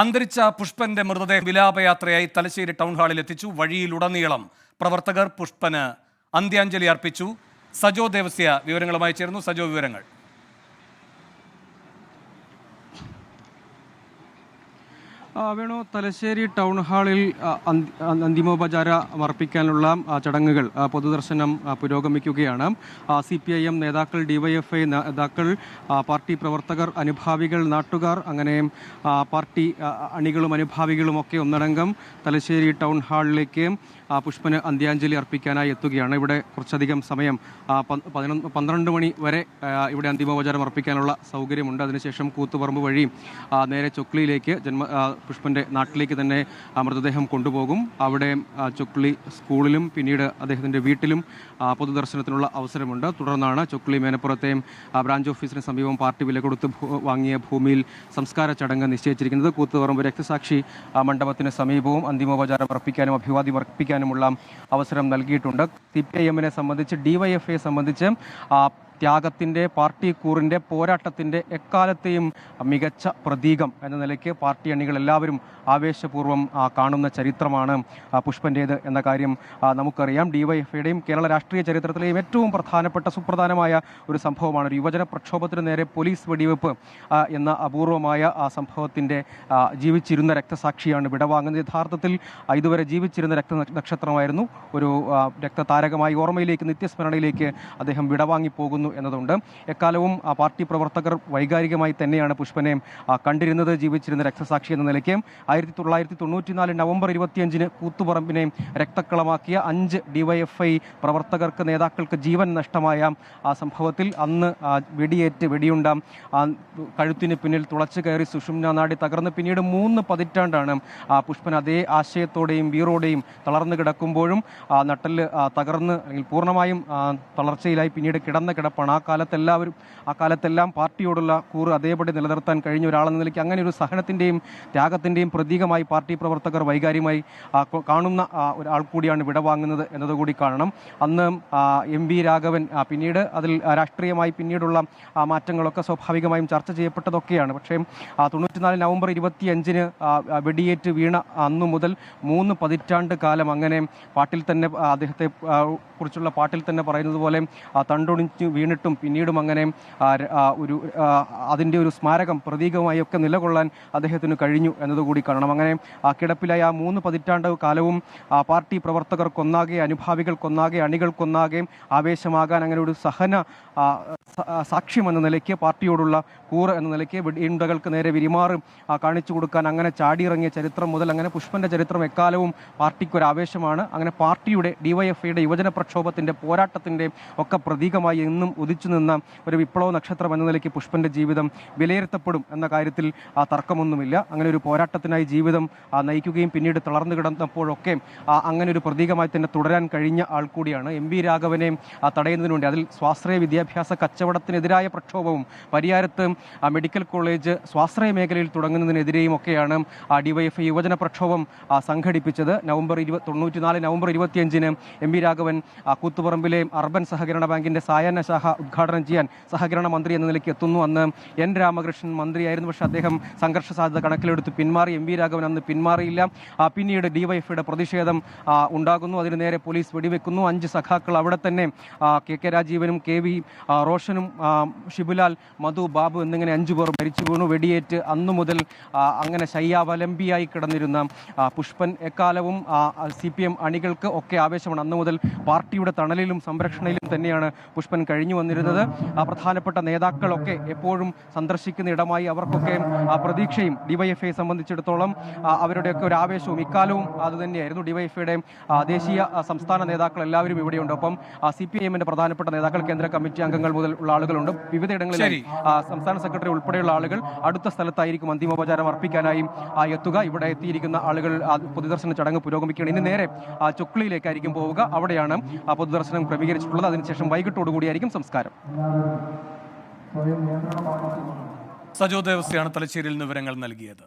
അന്തരിച്ച പുഷ്പന്റെ മൃതദേഹം വിലാപയാത്രയായി തലശ്ശേരി ടൗൺ ഹാളിൽ എത്തിച്ചു. വഴിയിലുടനീളം പ്രവർത്തകർ പുഷ്പന് അന്ത്യാഞ്ജലി അർപ്പിച്ചു. സജോ ദേവസ്യ വിവരങ്ങളുമായി ചേർന്നു സജോ വിവരങ്ങൾ. വേണു. തലശ്ശേരി ടൗൺ ഹാളിൽ അന്തിമോപചാര അർപ്പിക്കാനുള്ള ചടങ്ങുകൾ പൊതുദർശനം പുരോഗമിക്കുകയാണ്. സി പി ഐ എം നേതാക്കൾ ഡിവൈഎഫ്ഐ നേതാക്കൾ പാർട്ടി പ്രവർത്തകർ അനുഭാവികൾ നാട്ടുകാർ അങ്ങനെ പാർട്ടി അണികളും അനുഭാവികളും ഒക്കെ ഒന്നടങ്കം തലശ്ശേരി ടൗൺ ഹാളിലേക്ക് പുഷ്പന് അന്ത്യാഞ്ജലി അർപ്പിക്കാനായി എത്തുകയാണ്. ഇവിടെ കുറച്ചധികം സമയം പതിനൊന്ന് പന്ത്രണ്ട് മണി വരെ ഇവിടെ അന്തിമോപചാരം അർപ്പിക്കാനുള്ള സൗകര്യമുണ്ട്. അതിനുശേഷം കൂത്തുപറമ്പ് വഴി നേരെ ചൊക്ലിയിലേക്ക് ജന്മ പുഷ്പന്റെ നാട്ടിലേക്ക് തന്നെ മൃതദേഹം കൊണ്ടുപോകും. അവിടെ ചൊക്ലി സ്കൂളിലും പിന്നീട് അദ്ദേഹത്തിന്റെ വീട്ടിലും പൊതുദർശനത്തിനുള്ള അവസരമുണ്ട്. തുടർന്നാണ് ചൊക്ലി മേനപ്പുറത്തെയും ബ്രാഞ്ച് ഓഫീസിന് സമീപം പാർട്ടി വില കൊടുത്ത് വാങ്ങിയ ഭൂമിയിൽ സംസ്കാര ചടങ്ങ് നിശ്ചയിച്ചിരിക്കുന്നത്. കൂത്തുപറമ്പ് രക്തസാക്ഷി മണ്ഡപത്തിന് സമീപവും അന്തിമോപചാരം അർപ്പിക്കാനും അഭിവാദ്യം അർപ്പിക്കാനുമുള്ള അവസരം നൽകിയിട്ടുണ്ട്. സി പി ഐ എമ്മിനെ സംബന്ധിച്ച് ഡിവൈഎഫ്ഐയെ സംബന്ധിച്ച് ത്യാഗത്തിന്റെ പാർട്ടി കൂറിന്റെ പോരാട്ടത്തിന്റെ എക്കാലത്തെയും മികച്ച പ്രതീകം എന്ന നിലയ്ക്ക് പാർട്ടി അണികൾ എല്ലാവരും ആവേശപൂർവം കാണുന്ന ചരിത്രമാണ് പുഷ്പന്റേത് എന്ന കാര്യം നമുക്കറിയാം. ഡിവൈഎഫ്ഐയുടെയും കേരള രാഷ്ട്രീയ ചരിത്രത്തിലെയും ഏറ്റവും പ്രധാനപ്പെട്ട സുപ്രധാനമായ ഒരു സംഭവമാണ് ഒരു യുവജന പ്രക്ഷോഭത്തിന് നേരെ പോലീസ് വെടിവെപ്പ് എന്ന അപൂർവമായ ആ സംഭവത്തിന്റെ ജീവിച്ചിരുന്ന രക്തസാക്ഷിയാണ് വിടവാങ്ങുന്നത്. യഥാർത്ഥത്തിൽ ഇതുവരെ ജീവിച്ചിരുന്ന രക്ത നക്ഷത്രമായിരുന്നു. ഒരു രക്തതാരകമായി ഓർമ്മയിലേക്ക് നിത്യസ്മരണയിലേക്ക് അദ്ദേഹം വിടവാങ്ങി പോകുന്നു എന്നതുണ്ട്. എക്കാലവും ആ, പാർട്ടി പ്രവർത്തകർ വൈകാരികമായി തന്നെയാണ് പുഷ്പനെ കണ്ടിരുന്നത് ജീവിച്ചിരുന്ന രക്തസാക്ഷി എന്ന നിലയ്ക്ക്. ആയിരത്തി തൊള്ളായിരത്തി തൊണ്ണൂറ്റിനാല് നവംബർ ഇരുപത്തിയഞ്ചിന് കൂത്തുപറമ്പിനെ രക്തക്കളമാക്കിയ അഞ്ച് ഡിവൈഎഫ്ഐ പ്രവർത്തകർക്ക് നേതാക്കൾക്ക് ജീവൻ നഷ്ടമായ ആ സംഭവത്തിൽ അന്ന് വെടിയേറ്റ് വെടിയുണ്ട കഴുത്തിന് പിന്നിൽ തുളച്ചു കയറി സുഷുമ്ന നാടി തകർന്ന് പിന്നീട് മൂന്ന് പതിറ്റാണ്ടാണ് ആ പുഷ്പൻ അതേ ആശയത്തോടെയും വീറോടെയും തളർന്നു കിടക്കുമ്പോഴും ആ നട്ടൽ തകർന്ന് അല്ലെങ്കിൽ പൂർണമായും തളർച്ചയിലായി പിന്നീട് കിടന്ന കിടപ്പാണ് ആ കാലത്തെല്ലാവരും ആ കാലത്തെല്ലാം പാർട്ടിയോടുള്ള കൂറ് അതേപടി നിലനിർത്താൻ കഴിഞ്ഞ ഒരാളെന്ന നിലയ്ക്ക് അങ്ങനെ ഒരു സഹനത്തിന്റെയും ത്യാഗത്തിന്റെയും പ്രതീകമായി പാർട്ടി പ്രവർത്തകർ വൈകാര്യമായി കാണുന്ന ഒരാൾ കൂടിയാണ് വിടവാങ്ങുന്നത് എന്നതുകൂടി കാണണം. അന്ന് എം വി രാഘവൻ പിന്നീട് അതിൽ രാഷ്ട്രീയമായി പിന്നീടുള്ള മാറ്റങ്ങളൊക്കെ സ്വാഭാവികമായും ചർച്ച ചെയ്യപ്പെട്ടതൊക്കെയാണ്. പക്ഷേ തൊണ്ണൂറ്റിനാല് നവംബർ ഇരുപത്തി അഞ്ചിന് വെടിയേറ്റ് വീണ അന്നു മുതൽ മൂന്ന് പതിറ്റാണ്ട് കാലം അങ്ങനെ പാട്ടിൽ തന്നെ അദ്ദേഹത്തെ കുറിച്ചുള്ള പാട്ടിൽ തന്നെ പറയുന്നത് പോലെ തണ്ടൊണിച്ച് വീണിട്ടും പിന്നീടും അങ്ങനെ ഒരു അതിന്റെ ഒരു സ്മാരകം പ്രതീകമായി ഒക്കെ നിലകൊള്ളാൻ അദ്ദേഹത്തിന് കഴിഞ്ഞു എന്നതുകൂടി കാണണം. അങ്ങനെ ആ കിടപ്പിലായ ആ മൂന്ന് പതിറ്റാണ്ട് കാലവും ആ, പാർട്ടി പ്രവർത്തകർക്കൊന്നാകെ അനുഭാവികൾക്കൊന്നാകെ അണികൾക്കൊന്നാകെ ആവേശമാകാൻ അങ്ങനെ ഒരു സഹന സാക്ഷ്യം എന്ന നിലയ്ക്ക് പാർട്ടിയോടുള്ള കൂറ് എന്ന നിലയ്ക്ക് വെടിയുണ്ടകൾക്ക് നേരെ വിരിമാറും കാണിച്ചു കൊടുക്കാൻ അങ്ങനെ ചാടിയിറങ്ങിയ ചരിത്രം മുതൽ അങ്ങനെ പുഷ്പന്റെ ചരിത്രം എക്കാലവും പാർട്ടിക്ക് ഒരു ആവേശമാണ് അങ്ങനെ പാർട്ടിയുടെ ഡിവൈഎഫ്ഐയുടെ യുവജന പ്രക്ഷോഭത്തിന്റെ പോരാട്ടത്തിന്റെ ഒക്കെ പ്രതീകമായി എന്നും ഉദിച്ചു നിന്ന ഒരു വിപ്ലവ നക്ഷത്രം എന്ന നിലയ്ക്ക് പുഷ്പന്റെ ജീവിതം വിലയിരുത്തപ്പെടും എന്ന കാര്യത്തിൽ ആ തർക്കമൊന്നുമില്ല. അങ്ങനെ ഒരു പോരാട്ടത്തിനായി ജീവിതം നയിക്കുകയും പിന്നീട് തളർന്നു കിടന്നപ്പോഴൊക്കെ അങ്ങനെ ഒരു പ്രതീകമായി തന്നെ തുടരാൻ കഴിഞ്ഞ ആൾ കൂടിയാണ് എം വി രാഘവനെ തടയുന്നതിനുവേണ്ടി തടയുന്നതിന് വേണ്ടി. അതിൽ സ്വാശ്രയ വിദ്യാഭ്യാസ കച്ചവടത്തിനെതിരായ പ്രക്ഷോഭവും പരിയാരത്ത് മെഡിക്കൽ കോളേജ് സ്വാശ്രയ മേഖലയിൽ തുടങ്ങുന്നതിനെതിരെയും ഒക്കെയാണ് ആ ഡിവൈഎഫ്ഐ യുവജന പ്രക്ഷോഭം സംഘടിപ്പിച്ചത്. നവംബർ ഇരുപത് തൊണ്ണൂറ്റിനാല് നവംബർ ഇരുപത്തിയഞ്ചിന് എം വി രാഘവൻ കൂത്തുപറമ്പിലെ അർബൻ സഹകരണ ബാങ്കിന്റെ സായാഹ്ന ശാഖ ഉദ്ഘാടനം ചെയ്യാൻ സഹകരണ മന്ത്രി എന്ന നിലയ്ക്ക് എത്തുന്നു. അന്ന് എൻ രാമകൃഷ്ണൻ മന്ത്രിയായിരുന്നു. പക്ഷേ അദ്ദേഹം സംഘർഷ സാധ്യത കണക്കിലെടുത്ത് പിന്മാറി. എം വി രാഘവൻ അന്ന് പിന്മാറിയില്ല. പിന്നീട് ഡിവൈഎഫ്ഐയുടെ പ്രതിഷേധം ഉണ്ടാകുന്നു. അതിന് നേരെ പോലീസ് വെടിവെക്കുന്നു. അഞ്ച് സഖാക്കൾ അവിടെ തന്നെ കെ കെ രാജീവനും കെ വി ആ, റോഷനും ഷിബുലാൽ മധു ബാബു എന്നിങ്ങനെ അഞ്ചു പേർ മരിച്ചു വീണു. വെടിയേറ്റ് അന്നു മുതൽ അങ്ങനെ ശയ്യാവലംബിയായി കിടന്നിരുന്ന പുഷ്പൻ എക്കാലവും സി പി എം അണികൾക്ക് ഒക്കെ ആവേശമാണ്. അന്നു മുതൽ പാർട്ടിയുടെ തണലിലും സംരക്ഷണയിലും തന്നെയാണ് പുഷ്പൻ കഴിഞ്ഞു വന്നിരുന്നത്. പ്രധാനപ്പെട്ട നേതാക്കളൊക്കെ എപ്പോഴും സന്ദർശിക്കുന്ന ഇടമായി അവർക്കൊക്കെ പ്രതീക്ഷയും ഡിവൈഎഫ്ഐയെ സംബന്ധിച്ചിടത്തോളം അവരുടെയൊക്കെ ഒരു ആവേശവും ഇക്കാലവും അത് തന്നെയായിരുന്നു ഡിവൈഎഫ്ഐയുടെ ദേശീയ സംസ്ഥാന നേതാക്കൾ എല്ലാവരും ഇവിടെയുണ്ട്. ഒപ്പം സി പി ഐ പ്രധാനപ്പെട്ട നേതാക്കൾ കേന്ദ്ര കമ്മിറ്റി അംഗങ്ങൾ മുതൽ ഉള്ള ആളുകളുണ്ട്. വിവിധയിടങ്ങളിൽ. സംസ്ഥാന സെക്രട്ടറി ഉൾപ്പെടെയുള്ള ആളുകൾ അടുത്ത സ്ഥലത്തായിരിക്കും അന്തിമോപചാരം അർപ്പിക്കാനായി എത്തുക. ഇവിടെ എത്തിയിരിക്കുന്ന ആളുകൾ പൊതുദർശന ചടങ്ങ് പുരോഗമിക്കുകയാണ്. ഇനി നേരെ ചൊക്ലിയിലേക്കായിരിക്കും പോവുക. അവിടെയാണ് ആ, പൊതുദർശനം ക്രമീകരിച്ചിട്ടുള്ളത്. അതിനുശേഷം വൈകിട്ടോടുകൂടിയായിരിക്കും സംസ്കാരം. സജോ ദേവസ്യാണ് തലശ്ശേരിയിൽ വിവരങ്ങൾ നൽകിയത്.